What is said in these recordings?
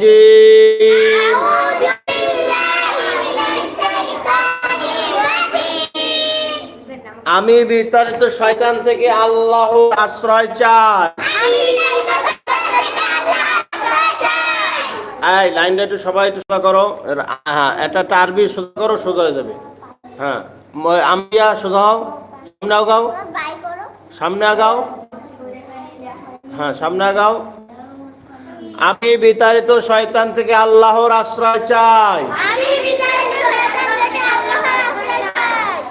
যে আমি বিতাড়িত শয়তান থেকে আল্লাহ আশ্রয় চাই। লাইনটা একটু সবাই একটু সোজা করো। হ্যাঁ এটা টার্বি সোজা করো, সোজা হয়ে যাবে। হ্যাঁ আমি সোজা হও, সামনে আগাও। সামনে আগাও। হ্যাঁ সামনে আগাও। আমি বিতাড়িত শয়তান থেকে আল্লাহর আশ্রয় চাই।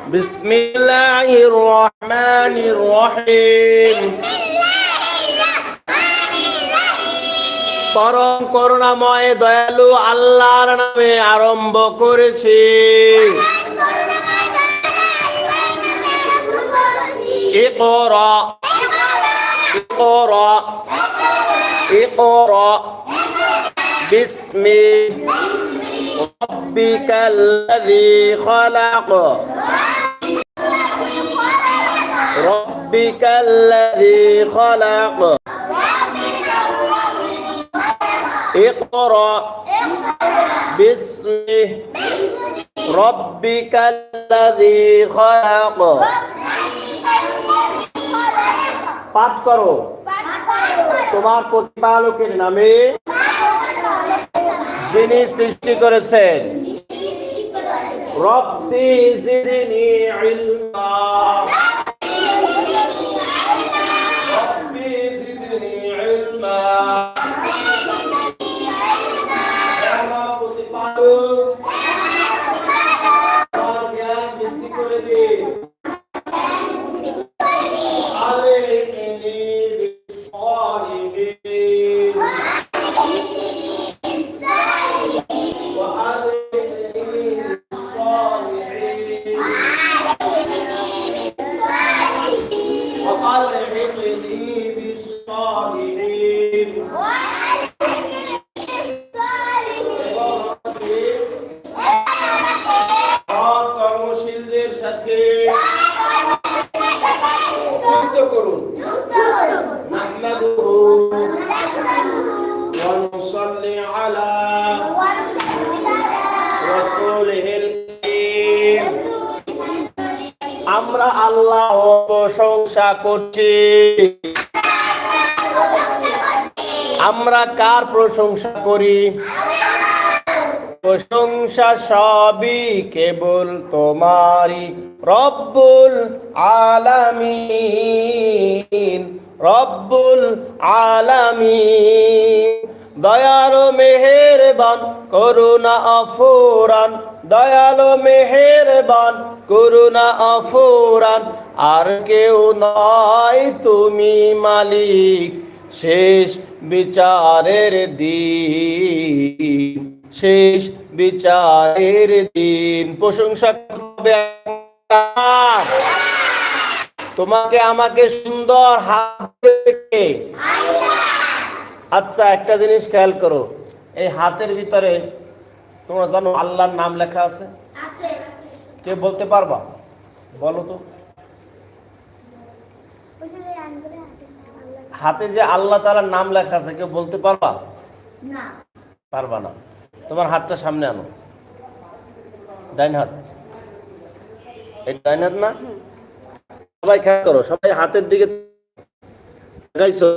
বিসমিল্লাহির রহমানির রহিম। পরম করুণাময় দয়ালু আল্লাহর নামে আরম্ভ করেছি। ইকরা। ইকরা। اقرأ باسم ربك الذي خلق. ربك الذي خلق. اقرأ باسم ربك الذي خلق. পাঠ করো। তোমার প্রতিপালকের নামে যিনি সৃষ্টি করেছেন। রব্বি জিদনি ইলমা আমরা আল্লাহ প্রশংসা করছি। আমরা কার প্রশংসা করি? প্রশংসা সবই কেবল তোমারই। রব্বুল আলামিন রব্বুল আলামিন। দয়ালো মেহেরবান, করুণা দয়ালো মেহেরবান, করুণা অফুরান। আর কেউ নয় তুমি মালিক, শেষ বিচারের দিন। শেষ বিচারের দিন। প্রশংসা করবে তোমাকে আমাকে সুন্দর হাত আচ্ছা একটা জিনিস খেয়াল করো। এই হাতের ভিতরে তোমরা জানো আল্লাহর নাম লেখা আছে? কে বলতে পারবা? বলো তো। হাতে যে আল্লাহ তাআলার নাম লেখা আছে কেউ বলতে পারবা? পারবা না। তোমার হাতটা সামনে আনো। ডাইন হাত। এই ডাইন হাত না? সবাই খেয়াল করো সবাই হাতের দিকে তাকাইছো।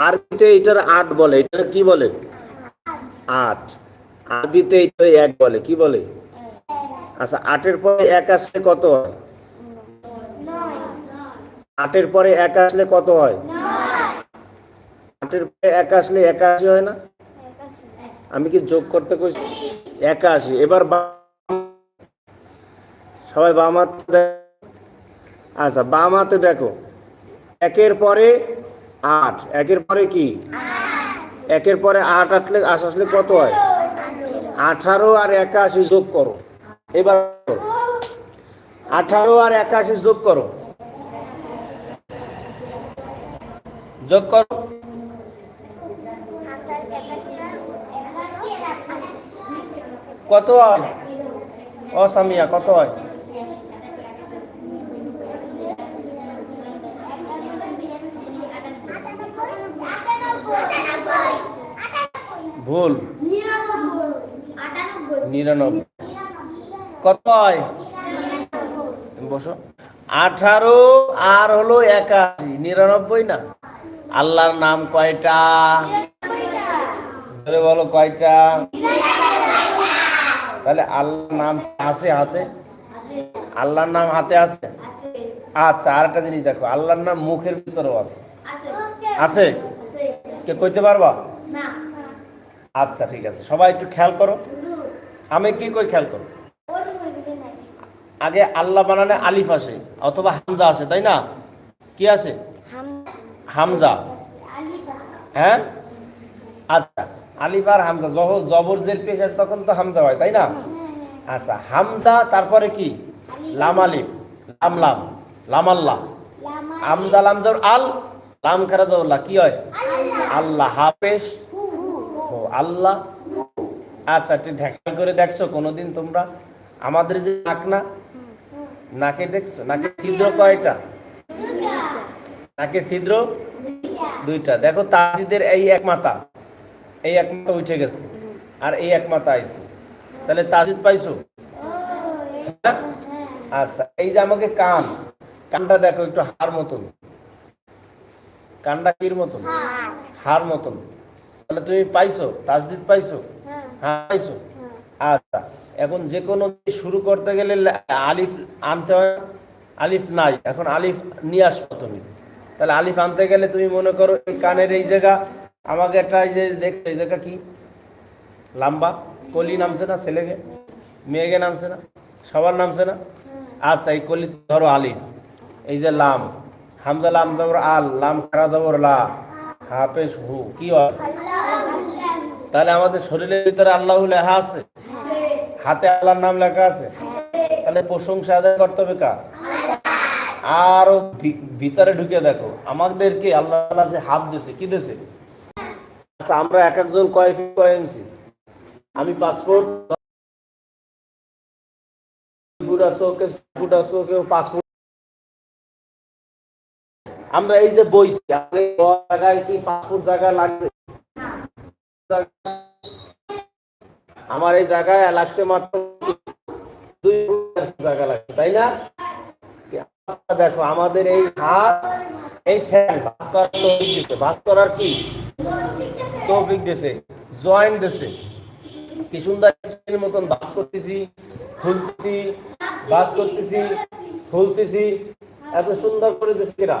আরবিতে এটার আট বলে এটা কি বলে? আট। আরবিতে এটা এক বলে, কি বলে? আচ্ছা আটের পরে এক আসলে কত হয়? আটের পরে এক আসলে কত হয়? আটের পরে এক আসলে একাশি হয় না? আমি কি যোগ করতে কইছি? একাশি। এবার সবাই বাম হাতে আচ্ছা বাম হাতে দেখো। একের পরে আট। একের পরে কি? একের পরে আট আসলে আশ আসলে কত হয়? আঠারো আর একাশি যোগ করো। এবার আঠারো আর একাশি যোগ করো। যোগ করো। কত হয়? ও সামিয়া কত হয়? ভুল। নিরানব্বই। কত হয় তুমি বসো। আঠারো আর হলো একাশি। নিরানব্বই না? আল্লাহর নাম কয়টা? বলো কয়টা? তাহলে আল্লাহর নাম আছে হাতে? আল্লাহর নাম হাতে আছে? আচ্ছা আর একটা জিনিস দেখো। আল্লাহর নাম মুখের ভিতরেও আছে। আছে? কে কইতে পারবা? না। আচ্ছা ঠিক আছে। সবাই একটু খেয়াল করো। আমি কি কই খেয়াল করো? আগে আল্লাহ বানানে আলিফ আসে, অথবা হামজা আসে, তাই না? কি আসে? হামজা। হ্যাঁ? আচ্ছা আলিফ আর হামজা জহ জবর জের পেশ আসে, তখন তো হামজা হয়, তাই না? আচ্ছা হামজা, তারপরে কি? লাম আলিফ, লাম লাম লাম আল্লাহ। আমজা লাম জবর, আল, লাম খারা জবর কি হয়? আল্লাহ। হাফেশ আল্লাহ। আচ্ছা ঢেকাল করে দেখছ, কোনোদিন তোমরা? আমাদের যে নাক না, নাকে দেখছ? নাকে ছিদ্র কয়টা? নাকে ছিদ্র? দুইটা। দেখো, তাজিদের এই এক মাথা, এই এক মাথা উঠে গেছে, আর এই এক মাথা আইছে। তাহলে তাজিদ পাইছো? আচ্ছা এই যে আমাকে কান, কানটা দেখো, একটু হার মতন। কানটা কির মতন? হার মতন। তাহলে তুমি পাইছো তাজদিদ পাইছো? হ্যাঁ। পাইছো? আচ্ছা এখন যে কোনো শুরু করতে গেলে আলিফ আনতে হয় আলিফ নাই এখন আলিফ নিয়ে আসব তুমি। তাহলে আলিফ আনতে গেলে তুমি মনে করো এই কানের এই জায়গা আমাকে একটা এই যে দেখো এই জায়গা কি? লাম্বা কলি নামছে না ছেলেকে? মেয়েকে নামছে না সবার নামছে না? আচ্ছা এই কলি ধরো আলিফ এই যে লাম হামজা লাম জবর আল লাম খারা জবর লা হাফেজ হু কি হয়? তাহলে আমাদের শরীরের ভিতরে আল্লাহ লেখা আছে? হাতে আল্লাহর নাম লেখা আছে? তাহলে প্রশংসা আদায় করতে হবে কার? আরও ভিতরে ঢুকে দেখো, আমাদেরকে আল্লাহ যে হাত দিছে কি দিছে আচ্ছা আমরা এক একজন কয় আমি পাসপোর্ট আমরা এই যে বইছি জায়গায় কি পাসপোর্ট জায়গা লাগবে? আমার এই জায়গায় লাগছে মাত্র দুই জায়গা লাগছে, তাই না? দেখো, আমাদের এই হাত, এই ঠ্যাং ভাস করার তৌফিক দিছে ভাস করার কি? তৌফিক দিছে জয়েন্ট দিছে কি সুন্দর মতন বাস করতেছি ফুলতেছি বাস করতেছি ফুলতেছি এত সুন্দর করে দিছে কিরা?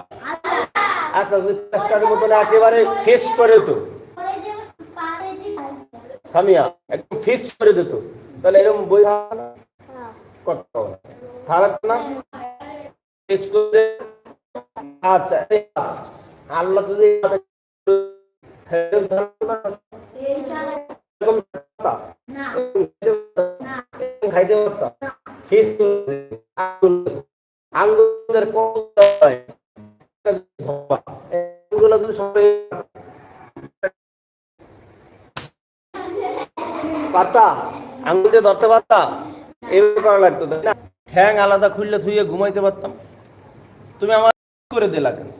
আচ্ছা যদি প্লাস্টারের মতন একেবারে ফিক্স করে তো। সামিয়া, একদম ফিক্স করে দিত তাহলে এরকম বই কত থাকতো না? ফিক্স করে আচ্ছা আল্লাহ। যদি। খাইতে পারতাম ফিক্স আঙ্গুলের কত হয়? এগুলো যদি সবাই পারতা আঙ্গুল দিয়ে ধরতে পারতা? এইভাবে করা লাগতো, তাই না? ঠ্যাং আলাদা খুললে থুইয়ে ঘুমাইতে পারতাম। তুমি আমার করে দিলা কেন?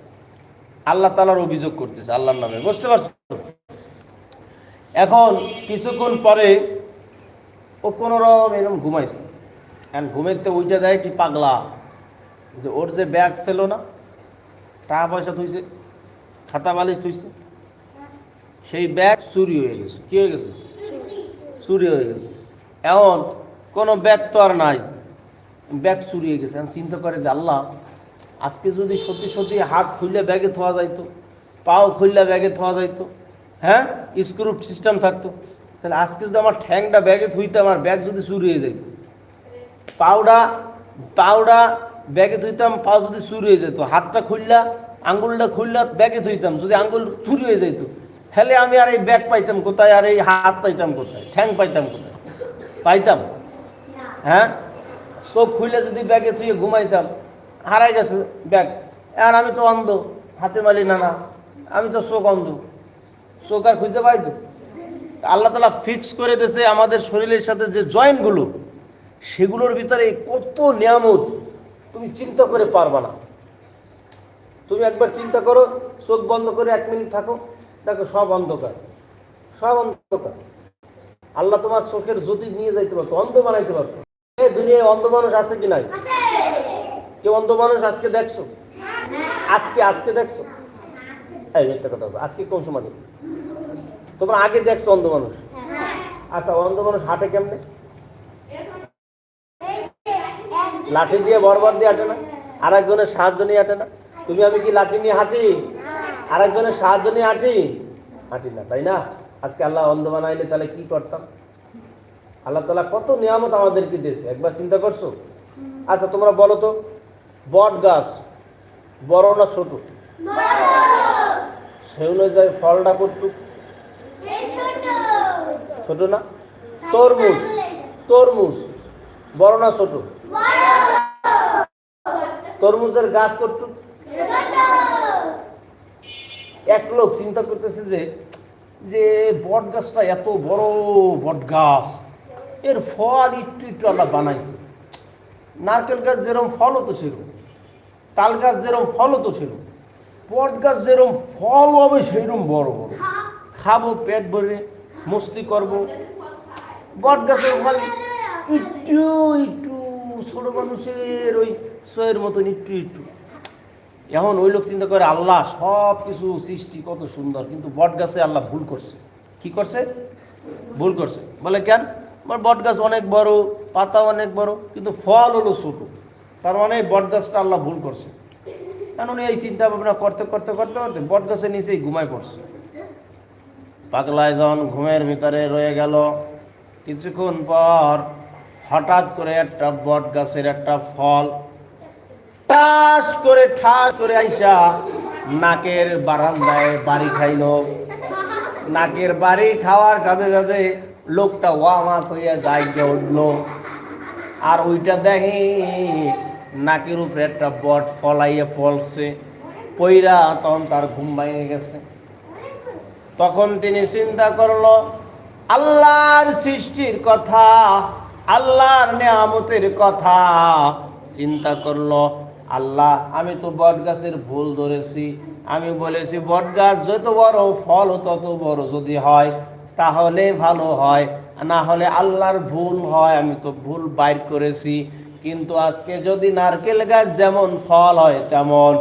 আল্লাহ তালার অভিযোগ করতেছে, আল্লাহর নামে। বুঝতে পারছ এখন কিছুক্ষণ পরে ও কোনো রকম এরকম ঘুমাইছে। এখন ঘুমাইতে উঠে দেয় কি পাগলা? যে ওর যে ব্যাগ ছিল না, টাকা পয়সা থুইছে, খাতা বালিশ থুইছে, সেই ব্যাগ চুরি হয়ে গেছে। কি হয়ে গেছে? চুরি হয়ে গেছে। এখন কোনো ব্যাগ তো আর নাই। ব্যাগ চুরি হয়ে গেছে। এখন চিন্তা করে যে আল্লাহ, আজকে যদি সত্যি সত্যি হাত খুললে ব্যাগে থোয়া যাইতো, পাও খুললে ব্যাগে থোয়া যাইতো হ্যাঁ? স্ক্রুপ সিস্টেম থাকতো। তাহলে আজকে যদি আমার ঠ্যাংটা ব্যাগে থুইতে আমার ব্যাগ যদি চুরি হয়ে যাইতো পাউডা পাউডা ব্যাগে থুইতাম, পাও যদি চুরি হয়ে যেত হাতটা খুললা, আঙ্গুলটা খুললা, ব্যাগে থুইতাম, যদি আঙ্গুল চুরি হয়ে যেত তাহলে আমি আর এই ব্যাগ পাইতাম কোথায়? আর এই হাত পাইতাম কোথায়? ঠ্যাং পাইতাম কোথায়? পাইতাম? হ্যাঁ? চোখ খুলে যদি ব্যাগে থুয়ে ঘুমাইতাম হারাই গেছে ব্যাগ। আর আমি তো অন্ধ হাতে মালি না না। আমি তো চোখ অন্ধ। চোখ আর খুঁজতে পাইতো আল্লাহ তালা ফিক্স করে দিয়েছে আমাদের শরীরের সাথে যে জয়েন্টগুলো সেগুলোর ভিতরে কত নিয়ামত তুমি চিন্তা করে পারবা না। তুমি একবার চিন্তা করো চোখ বন্ধ করে এক মিনিট থাকো। দেখো, সব অন্ধকার। সব অন্ধকার। আল্লাহ তোমার চোখের জ্যোতি নিয়ে যাইতে পারতো, অন্ধ বানাইতে পারতো। এই দুনিয়ায় অন্ধ মানুষ আছে কি নাই? কেউ অন্ধ মানুষ আজকে দেখছ? আজকে আজকে দেখছ? এই মিথ্যা কথা। আজকে কোন সময় দেখি? তোমরা আগে দেখছ অন্ধ মানুষ? আচ্ছা অন্ধ মানুষ হাঁটে কেমনে? লাঠি দিয়ে বরবর দিয়ে হাঁটে না? আর একজনের সাহায্য নিয়ে হাঁটে না? তুমি আমি কি লাঠি নিয়ে হাঁটি? আর একজনের সাহায্য নিয়ে হাঁটি? হাঁটি না তাই না? আজকে আল্লাহ অন্ধ বানাইলে তাহলে কি করতাম? আল্লাহ তালা কত নিয়ামত আমাদেরকে দিয়েছে একবার চিন্তা করছ? আচ্ছা তোমরা বলো তো বট গাছ বড় না ছোট? সে অনুযায়ী ফলটা করতু ছোট ছোট না? তরমুজ তরমুজ বড় না ছোট? তরমুজের গাছ করতু এক লোক চিন্তা করতেছে যে যে বট গাছটা এত বড় বট গাছ, এর ফল একটু একটু আল্লাহ বানাইছে। নারকেল গাছ যেরকম ফল হতো সেরকম তাল গাছ যেরকম ফল হতো সেরকম বট গাছ যেরকম ফল হবে সেরকম বড় বড়। খাব, পেট ভরে, মস্তি করব। বট গাছের ফল একটু একটু ছোট মানুষের ওই সয়ের মতন একটু একটু। এখন ওই লোক চিন্তা করে, আল্লাহ সব কিছু সৃষ্টি কত সুন্দর, কিন্তু বট গাছে আল্লাহ ভুল করছে। কি করছে? ভুল করছে। বলে কেন? আমার বট গাছ অনেক বড়, পাতা অনেক বড়, কিন্তু ফল হলো ছোটো। তার মানে বট গাছটা আল্লাহ ভুল করছে। কারণ এই চিন্তা ভাবনা করতে করতে করতে করতে বট গাছের নিচেই ঘুমায় পড়ছে। পাগলায় যখন ঘুমের ভিতরে রয়ে গেল, কিছুক্ষণ পর হঠাৎ করে একটা বট গাছের একটা ফল টাস করে, ঠাস করে আইসা নাকের বারান্দায় বাড়ি খাইলো। নাকের বাড়ি খাওয়ার সাথে সাথে লোকটা ওয়ামাক হইয়া জায়গা উঠল। আর ওইটা দেখি নাকের উপরে একটা বট ফলাইয়া ফলছে পইরা তখন তার ঘুম ভেঙে গেছে। তখন তিনি চিন্তা করল, আল্লাহর সৃষ্টির কথা, আল্লাহর নেয়ামতের কথা চিন্তা করল। আল্লাহ, আমি তো বট গাছের ভুল ধরেছি। আমি বলেছি বট গাছ যত বড় ফল তত বড় যদি হয়, তাহলে ভালো হয়। না হলে আল্লাহর ভুল হয়, আমি তো ভুল বাইর করেছি। কিন্তু আজকে যদি নারকেল গাছ যেমন ফল হয়, তেমন।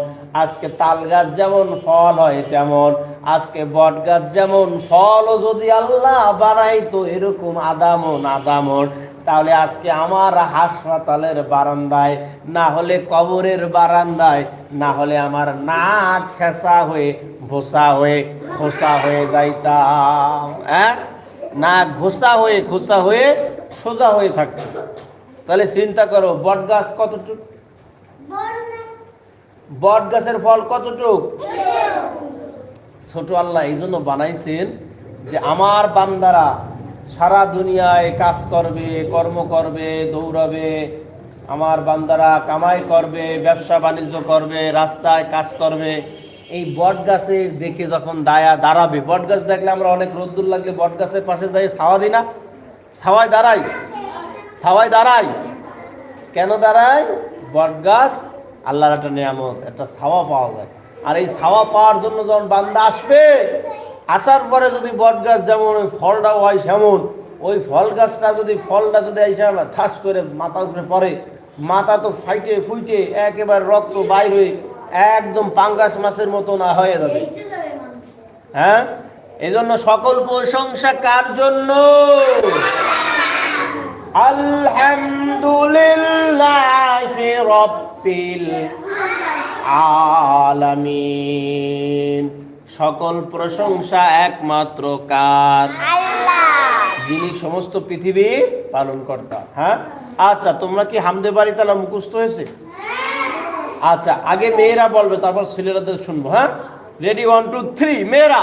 আজকে তাল গাছ যেমন ফল হয়, তেমন। আজকে বট গাছ যেমন ফলও যদি আল্লাহ বানাইতো, এরকম আদামন আদামন। তাহলে আজকে আমার হাসপাতালের বারান্দায়, না হলে কবরের বারান্দায়, না হলে আমার নাক ছেঁচা হয়ে ভোসা হয়ে খোসা হয়ে যাইতাম। হ্যাঁ? নাক ঘোসা হয়ে খোসা হয়ে, সোজা হয়ে থাকতো তাহলে চিন্তা করো, বট গাছ কতটুক? বট গাছের ফল কতটুক? ছোট। আল্লাহ এই জন্য বানাইছেন যে আমার বান্দারা সারা দুনিয়ায় কাজ করবে, কর্ম করবে, দৌড়াবে, আমার বান্দারা কামাই করবে, ব্যবসা বাণিজ্য করবে, রাস্তায় কাজ করবে। এই বট গাছে দেখে যখন দায়া দাঁড়াবে বট গাছ দেখলে আমরা অনেক রোদ্দুর লাগলে বট গাছের পাশে দাঁড়িয়ে ছাওয়া দিই না? ছাওয়ায় দাঁড়াই। ছাওয়ায় দাঁড়াই। কেন দাঁড়ায় বট গাছ আল্লাহর একটা নিয়ামত, একটা ছাওয়া পাওয়া যায়। আর এই ছাওয়া পাওয়ার জন্য যখন বান্দা আসবে আসার পরে যদি বট গাছ যেমন ওই ফলটাও হয় সেমন ওই ফল গাছটা যদি ফলটা যদি এসে ঠাস করে মাথা উপরে পড়ে মাথা তো ফাইটে ফুইটে একেবারে রক্ত বাইর হয়ে একদম পাঙ্গাস মাছের মতো না হয়ে যাবে। হ্যাঁ? এই জন্য সকল প্রশংসা কার জন্য? আলহামদুলিল্লাহ রব্বিল আলামিন। সকল প্রশংসা একমাত্র কার? যিনি সমস্ত পৃথিবী পালন কর্তা হ্যাঁ? আচ্ছা তোমরা কি হামদে বাড়ি তাহলে মুখস্থ হয়েছে? আচ্ছা আগে মেয়েরা বলবে তারপর ছেলেরাদের শুনব হ্যাঁ? রেডি ওয়ান টু থ্রি মেয়েরা।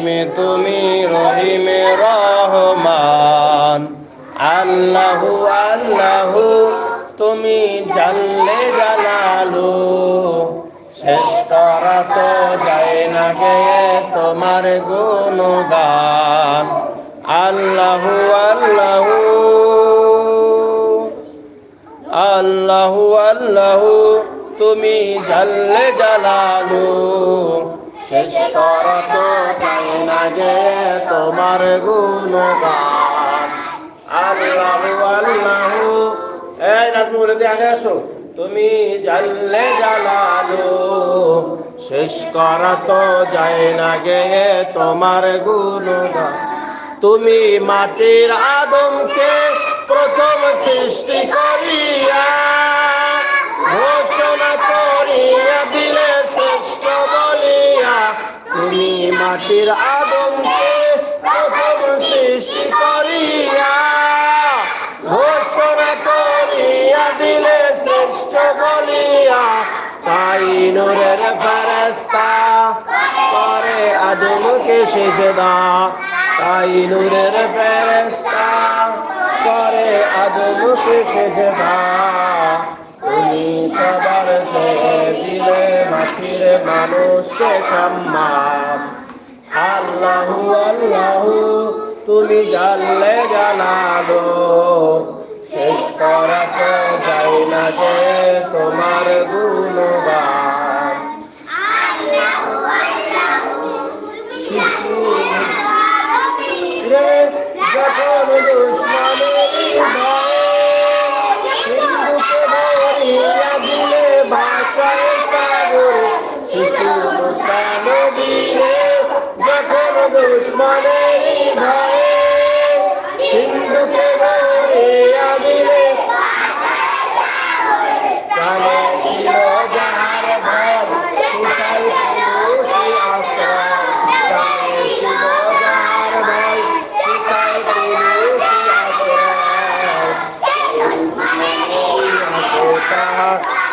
অসীমে তুমি, রহিমে রহমান। আল্লাহু আল্লাহু, তুমি জানলে জানালু শেষ করা তো যায় না গে তোমার গুণগান। আল্লাহু আল্লাহু। আল্লাহু আল্লাহু, তুমি জানলে জালালু। শেষ করা তো চাই না গে তোমার গুণগান। আল্লাহু আল্লাহু। এই নাজমুল এদিকে আগে আসো। তুমি জানলে জালালু। শেষ করা তো যায় না গে তোমার গুণগান। তুমি মাটির আদমকে প্রথম সৃষ্টি করিয়া ঘোষণা করিয়া দিলে তুমি মাটির আদমকে প্রথম সৃষ্টি করিয়া করিয়া দিলে শ্রেষ্ঠ বলিয়া। তাই নূরের ফেরেস্তা করে আদমকে সেজদা। তাই নূরের ফেরেস্তা করে আদমকে সেজদা। তুমি সবার চেয়ে দিলে মাটির মানুষকে সম্মান। আল্লাহু আল্লাহু তুমি জানলে জানালো।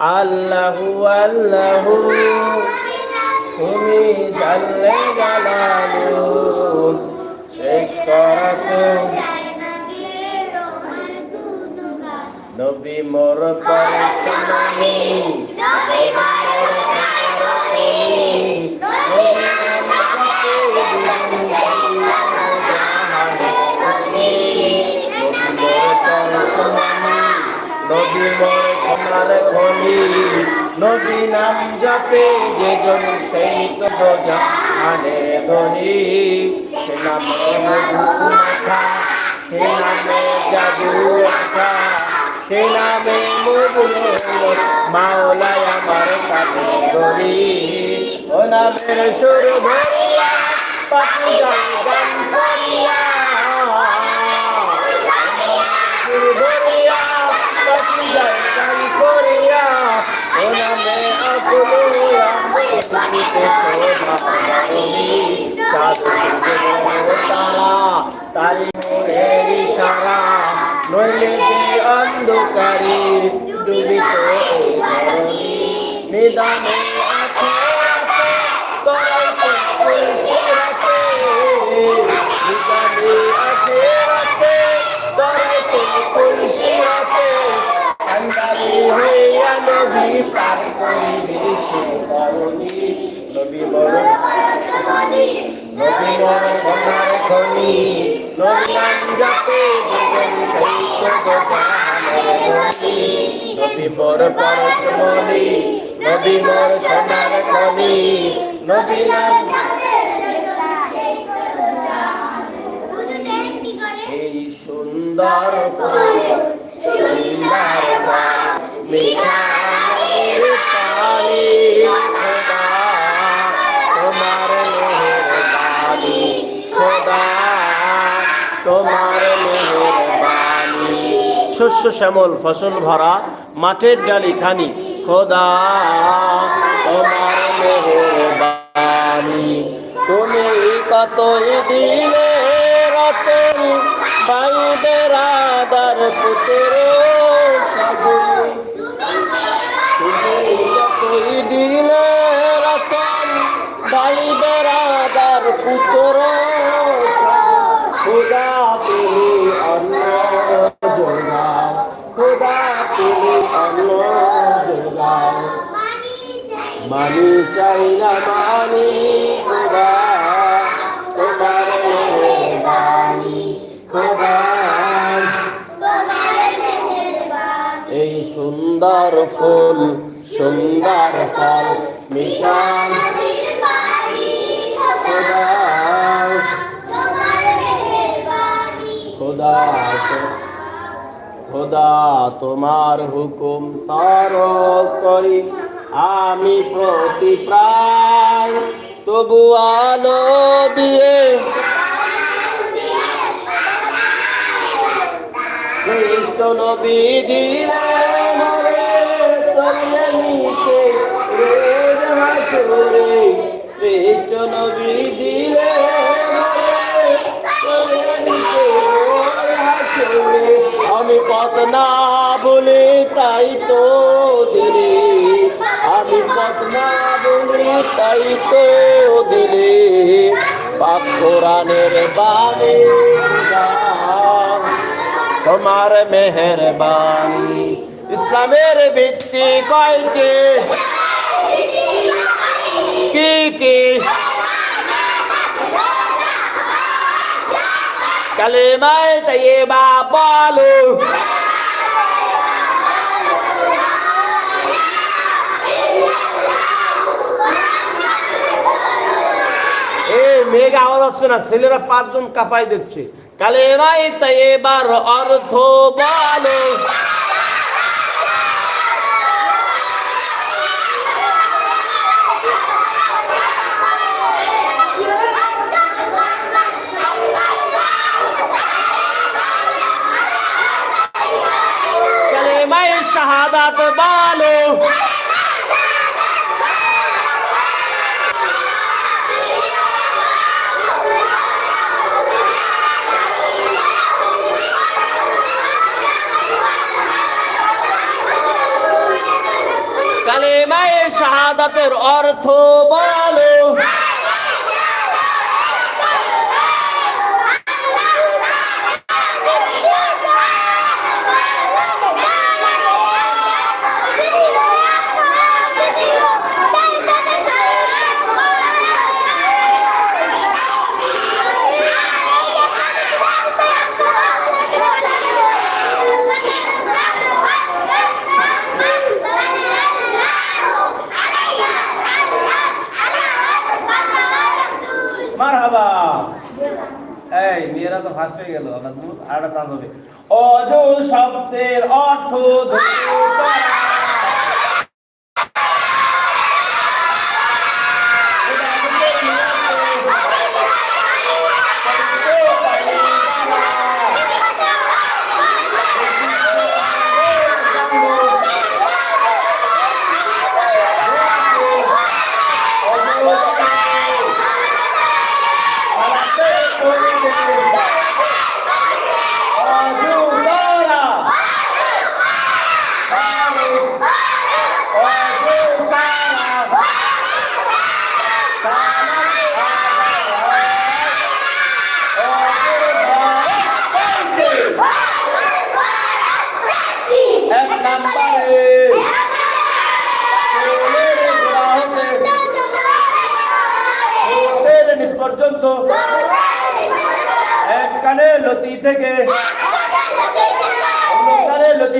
আল্লাহু আল্লাহু। তুমি জানলে জানালো শেষ করা নবী মোর পরশমণি নবী মোর সোনার খনি নবী নাম জপে যে জন সেই জাহানে ধনি। সে নামে মধু সে নামে জাদু আখা সে নামে মাওলায় আমার কাছে ধরি ও নামের সুর ধরিয়া পাখি গান করিয়া। তারা মোরের ইশারা নইলে যে অন্ধকারে ডুবিত নিদানে নবী পার করিবে সে ধরণী নবী বড় নবী বড় সোনার খনি নবী জপে জীবন সৈত জাহানের নবী মোর পরশমণি, নবী মোর সোনার খনি নবী নাম এই সুন্দর ফুল, সুন্দর ফল, মিঠা শস্য শ্যামল ফসল ভরা মাঠের ডালি খানি খোদা, তোমার মেহরবানি। তুমি কত দিলে রতন ভাই বেরাদার পুত্র মানি চাই না মানি খুদা তোমার মেহেরবানি খুদা এই সুন্দর ফুল সুন্দর ফল মিঠান খোদা তোমার হুকুম তর করি। আমি প্রতি প্রায় তবু আলো দিয়ে শ্রেষ্ঠ নবী দিয়ে তাই তো দিলে আমি পথ না বলে তাই তো দিলে পাপ কোরআনের বাণী গান। তোমার মেহরবানি ইসলামের ভিত্তি কয়টি কি কি কালেমায় তাইবা বলো এ আসছে না ছেলেরা পাঁচজন কাপাই দিচ্ছে। কালেমাই তাইবার অর্থ বলো। শাহাদাত বলো। শাহাদাতের অর্থ বলো মারহাবা এই মেয়েরা তো ফার্স্ট হয়ে গেল আবার তুমি আরেকটা চান্স হবে অজু শব্দের অর্থ ধরু করা। অজু করা। অজু সারা। এক নম্বরে চুলের গোড়া হতে ঠোঁটের নিচ পর্যন্ত এক কানে লতি থেকে অন্য কানে লতি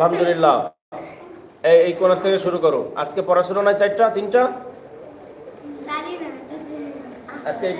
আলহামদুলিল্লাহ। এই এই থেকে শুরু করো। আজকে পড়াশোনা নাই চারটা তিনটা? আজকে এই